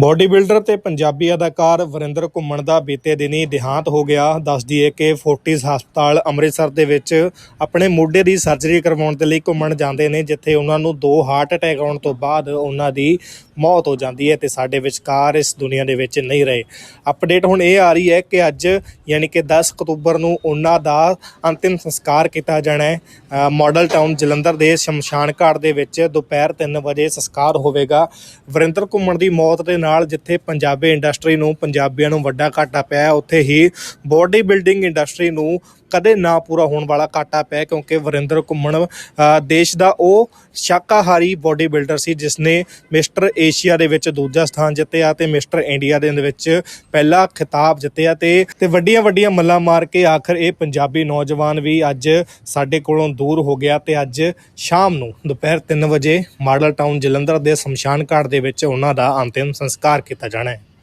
Body builder ਤੇ ਪੰਜਾਬੀ ਅਦਾਕਾਰ ਵਰਿੰਦਰ ਘੁੰਮਣ ਦਾ ਬੀਤੇ ਦਿਨੀ ਦੇਹਾਂਤ ਹੋ ਗਿਆ। ਦੱਸਦੀ ਹੈ ਕਿ ਫੋਰਟਿਸ ਹਸਪਤਾਲ ਅੰਮ੍ਰਿਤਸਰ ਦੇ ਵਿੱਚ ਆਪਣੇ ਮੋਢੇ ਦੀ ਸਰਜਰੀ ਕਰਵਾਉਣ ਦੇ ਲਈ ਘੁੰਮਣ ਜਾਂਦੇ ਨੇ, ਜਿੱਥੇ ਉਹਨਾਂ ਨੂੰ ਦੋ ਹਾਰਟ ਅਟੈਕ ਆਉਣ ਤੋਂ ਬਾਅਦ ਉਹਨਾਂ ਦੀ ਮੌਤ ਹੋ ਜਾਂਦੀ ਹੈ ਤੇ ਸਾਡੇ ਵਿਚਕਾਰ ਇਸ ਦੁਨੀਆ ਦੇ ਵਿੱਚ ਨਹੀਂ ਰਹੇ। ਅਪਡੇਟ ਹੁਣ ਇਹ ਆ ਰਹੀ ਹੈ ਕਿ ਅੱਜ ਯਾਨੀ ਕਿ 10 ਅਕਤੂਬਰ ਨੂੰ ਉਹਨਾਂ ਦਾ ਅੰਤਿਮ ਸੰਸਕਾਰ ਕੀਤਾ ਜਾਣਾ ਹੈ। ਮਾਡਲ ਟਾਊਨ ਜਲੰਧਰ ਦੇ ਸ਼ਮਸ਼ਾਨ ਘਾਟ ਦੇ ਵਿੱਚ ਦੁਪਹਿਰ 3 ਵਜੇ ਸੰਸਕਾਰ ਹੋਵੇਗਾ। ਵਰਿੰਦਰ ਘੁੰਮਣ ਦੀ ਮੌਤ ਦੇ ਨਾਲ ਜਿੱਥੇ ਪੰਜਾਬੀ ਇੰਡਸਟਰੀ ਨੂੰ ਪੰਜਾਬੀਆਂ ਨੂੰ ਵੱਡਾ ਘਾਟਾ ਪਿਆ ਉੱਥੇ ਹੀ ਬੋਡੀ ਬਿਲਡਿੰਗ ਇੰਡਸਟਰੀ ਨੂੰ ਕਦੇ ਨਾ ਪੂਰਾ ਹੋਣ ਵਾਲਾ ਘਾਟਾ ਪਿਆ ਕਿਉਂਕਿ ਵਰਿੰਦਰ ਘੁੰਮਣ ਦੇਸ਼ ਦਾ ਉਹ ਸ਼ਾਕਾਹਾਰੀ ਬੋਡੀ ਬਿਲਡਰ ਸੀ ਜਿਸ ਨੇ ਮਿਸਟਰ ਏਸ਼ੀਆ ਦੇ ਵਿੱਚ ਦੂਜਾ ਸਥਾਨ ਜਿੱਤਿਆ ਤੇ ਮਿਸਟਰ ਇੰਡੀਆ ਦੇ ਵਿੱਚ ਪਹਿਲਾ ਖਿਤਾਬ ਜਿੱਤਿਆ ਤੇ ਤੇ ਵੱਡੀਆਂ ਵੱਡੀਆਂ ਮੱਲਾਂ ਮਾਰ ਕੇ ਆਖਰ ਇਹ ਪੰਜਾਬੀ ਨੌਜਵਾਨ ਵੀ ਅੱਜ ਸਾਡੇ ਕੋਲੋਂ ਦੂਰ ਹੋ ਗਿਆ ਤੇ ਅੱਜ ਸ਼ਾਮ ਨੂੰ ਦੁਪਹਿਰ 3 ਵਜੇ ਮਾਡਲ ਟਾਊਨ ਜਲੰਧਰ ਦੇ ਸ਼ਮਸ਼ਾਨ ਘਾਟ ਦੇ ਵਿੱਚ ਉਹਨਾਂ ਦਾ ਅੰਤਿਮ ਸੰਸਕਾਰ ਕੀਤਾ ਜਾਣਾ ਹੈ।